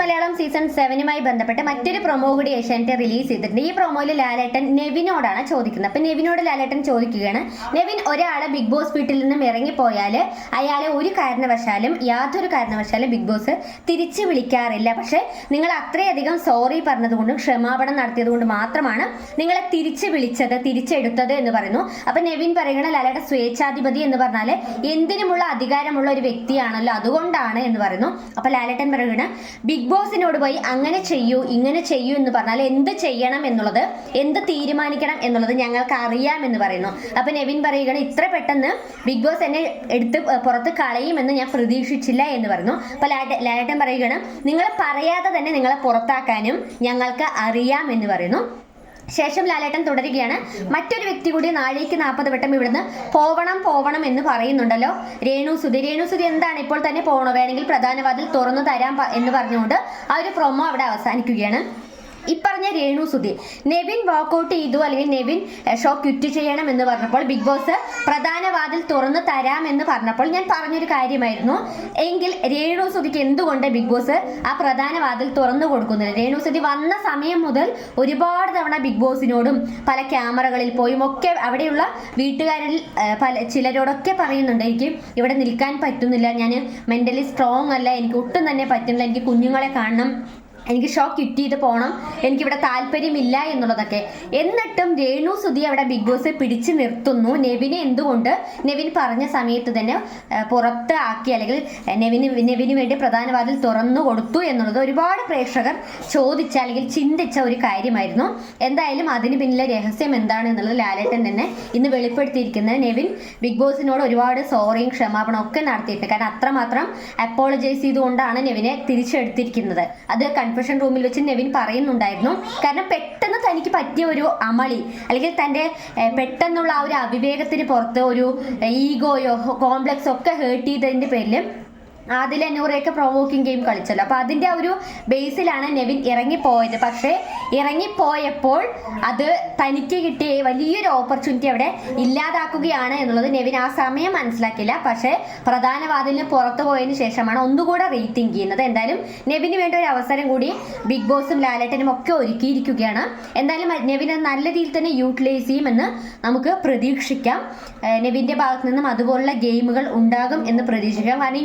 Malayalam season സെവനുമായി ബന്ധപ്പെട്ട് മറ്റൊരു promo കൂടി ഏഷ്യാനെറ്റ് റിലീസ് ചെയ്തിട്ടുണ്ട്. ഈ പ്രൊമോയിൽ ലാലേട്ടൻ നെവിനോടാണ് ചോദിക്കുന്നത്. അപ്പൊ നെവിനോട് ലാലേട്ടൻ ചോദിക്കുകയാണ്. നെവിൻ ഒരാളെ ബിഗ് ബോസ് വീട്ടിൽ നിന്നും ഇറങ്ങിപ്പോയാൽ അയാളെ ഒരു കാരണവശാലും യാതൊരു കാരണവശാലും ബിഗ് ബോസ് തിരിച്ചു വിളിക്കാറില്ല. പക്ഷെ നിങ്ങൾ അത്രയധികം സോറി പറഞ്ഞതുകൊണ്ടും ക്ഷമാപണം നടത്തിയത് കൊണ്ട് മാത്രമാണ് നിങ്ങളെ തിരിച്ചു വിളിച്ചത് തിരിച്ചെടുത്തത് എന്ന് പറയുന്നു. അപ്പൊ നെവിൻ പറയണ ലാലേട്ടൻ സ്വേച്ഛാധിപതി എന്ന് പറഞ്ഞാൽ എന്തിനുമുള്ള അധികാരമുള്ള ഒരു വ്യക്തിയാണല്ലോ അതുകൊണ്ടാണ് എന്ന് പറയുന്നു. അപ്പൊ ലാലേട്ടൻ പറയുകയാണ് ബിഗ് ബോസിനോട് പോയി അങ്ങനെ ചെയ്യൂ ഇങ്ങനെ ചെയ്യൂ എന്ന് പറഞ്ഞാൽ എന്ത് ചെയ്യണം എന്നുള്ളത് എന്ത് തീരുമാനിക്കണം എന്നുള്ളത് ഞങ്ങൾക്ക് അറിയാം എന്ന് പറയുന്നു. അപ്പൊ നെവിൻ പറയുകയാണ് ഇത്ര പെട്ടെന്ന് ബിഗ് ബോസ് എന്നെ എടുത്ത് പുറത്ത് കളയുമെന്ന് ഞാൻ പ്രതീക്ഷിച്ചില്ല എന്ന് പറയുന്നു. അപ്പൊ ലാലേട്ടൻ പറയുകയാണ് നിങ്ങൾ പറയാതെ തന്നെ നിങ്ങളെ പുറത്താക്കാനും ഞങ്ങൾക്ക് അറിയാം എന്ന് പറയുന്നു. ശേഷം ലാലേട്ടൻ തുടരുകയാണ്. മറ്റൊരു വ്യക്തി കൂടി നാഴേക്ക് നാൽപ്പത് വട്ടം ഇവിടുന്ന് പോവണം പോവണം എന്ന് പറയുന്നുണ്ടല്ലോ. രേണു സുധി. രേണു സുധി എന്താണ് ഇപ്പോൾ തന്നെ പോകണോ വേണമെങ്കിൽ പ്രധാനവാതിൽ തുറന്നു തരാം എന്ന് പറഞ്ഞുകൊണ്ട് ആ ഒരു പ്രൊമോ അവിടെ അവസാനിക്കുകയാണ്. ഇപ്പറഞ്ഞ രേണു സുധീർ. നെവിൻ വാക്കൗട്ട് ചെയ്തു അല്ലെങ്കിൽ നെവിൻ ഷോ ക്വിറ്റ് ചെയ്യണം എന്ന് പറഞ്ഞപ്പോൾ ബിഗ് ബോസ് പ്രധാന വാതിൽ തുറന്ന് തരാം എന്ന് പറഞ്ഞപ്പോൾ ഞാൻ പറഞ്ഞൊരു കാര്യമായിരുന്നു. എങ്കിൽ രേണു സുധിക്ക് എന്തുകൊണ്ട് ബിഗ് ബോസ് ആ പ്രധാന വാതിൽ തുറന്നു കൊടുക്കുന്നില്ല? രേണു സുധി വന്ന സമയം മുതൽ ഒരുപാട് തവണ ബിഗ് ബോസിനോടും പല ക്യാമറകളിൽ പോയും ഒക്കെ അവിടെയുള്ള വീട്ടുകാരിൽ പല ചിലരോടൊക്കെ പറയുന്നുണ്ട് എനിക്ക് ഇവിടെ നിൽക്കാൻ പറ്റുന്നില്ല. ഞാൻ മെന്റലി സ്ട്രോങ് അല്ല. എനിക്ക് ഒട്ടും തന്നെ പറ്റുന്നില്ല. എനിക്ക് കുഞ്ഞുങ്ങളെ കാണണം. എനിക്ക് ഷോ ക്വിറ്റ് ചെയ്ത് പോകണം എനിക്കിവിടെ താല്പര്യമില്ല എന്നുള്ളതൊക്കെ. എന്നിട്ടും രേണു സുധി അവിടെ ബിഗ് ബോസ് പിടിച്ചു നിർത്തുന്നു. നെവിനെ എന്തുകൊണ്ട്? നെവിൻ പറഞ്ഞ സമയത്ത് തന്നെ പുറത്ത് ആക്കി അല്ലെങ്കിൽ നെവിന് നെവിന് വേണ്ടി പ്രധാന വാതിൽ തുറന്നു കൊടുത്തു എന്നുള്ളത് ഒരുപാട് പ്രേക്ഷകർ ചോദിച്ച അല്ലെങ്കിൽ ചിന്തിച്ച ഒരു കാര്യമായിരുന്നു. എന്തായാലും അതിന് പിന്നിലെ രഹസ്യം എന്താണ് എന്നുള്ളത് ലാലേട്ടൻ തന്നെ ഇന്ന് വെളിപ്പെടുത്തിയിരിക്കുന്നത്. നെവിൻ ബിഗ് ബോസിനോട് ഒരുപാട് സോറിയും ക്ഷമാപണം ഒക്കെ നടത്തിയിട്ട് കാരണം അത്രമാത്രം അപ്പോളജൈസ് ചെയ്തുകൊണ്ടാണ് നെവിനെ തിരിച്ചെടുത്തിരിക്കുന്നത്. അത് കൺഫെഷൻ റൂമിൽ വെച്ച് നെവിൻ പറയുന്നുണ്ടായിരുന്നു. കാരണം പെട്ടെന്ന് തനിക്ക് പറ്റിയ ഒരു അമളി അല്ലെങ്കിൽ തന്റെ പെട്ടെന്നുള്ള ആ ഒരു അവിവേകത്തിന് പുറത്ത് ഒരു ഈഗോയോ കോംപ്ലക്സോ ഒക്കെ ഹേർട്ട് ചെയ്തതിന്റെ പേരിൽ ആദിൽ അന്നൂറയൊക്കെ പ്രൊവോക്കിംഗ് ഗെയിം കളിച്ചല്ലോ. അപ്പൊ അതിന്റെ ആ ഒരു ബേസിലാണ് നെവിൻ ഇറങ്ങിപ്പോയത്. പക്ഷേ ഇറങ്ങിപ്പോയപ്പോൾ അത് തനിക്ക് കിട്ടിയ വലിയൊരു ഓപ്പർച്യൂണിറ്റി അവിടെ ഇല്ലാതാക്കുകയാണ് എന്നുള്ളത് നെവിൻ ആ സമയം മനസ്സിലാക്കില്ല പക്ഷേ പ്രധാന വാതിലിന് പുറത്തു പോയതിന് ശേഷമാണ് ഒന്നുകൂടെ റീതിങ്ക് ചെയ്യുന്നത്. എന്തായാലും നെവിന് വേണ്ട ഒരു അവസരം കൂടി ബിഗ് ബോസും ലാലേട്ടനും ഒക്കെ ഒരുക്കിയിരിക്കുകയാണ്. എന്തായാലും നെവിൻ അത് നല്ല രീതിയിൽ തന്നെ യൂട്ടിലൈസ് ചെയ്യുമെന്ന് നമുക്ക് പ്രതീക്ഷിക്കാം. നെവിന്റെ ഭാഗത്തു നിന്നും അതുപോലുള്ള ഗെയിമുകൾ ഉണ്ടാകും എന്ന് പ്രതീക്ഷിക്കാം. കാരണം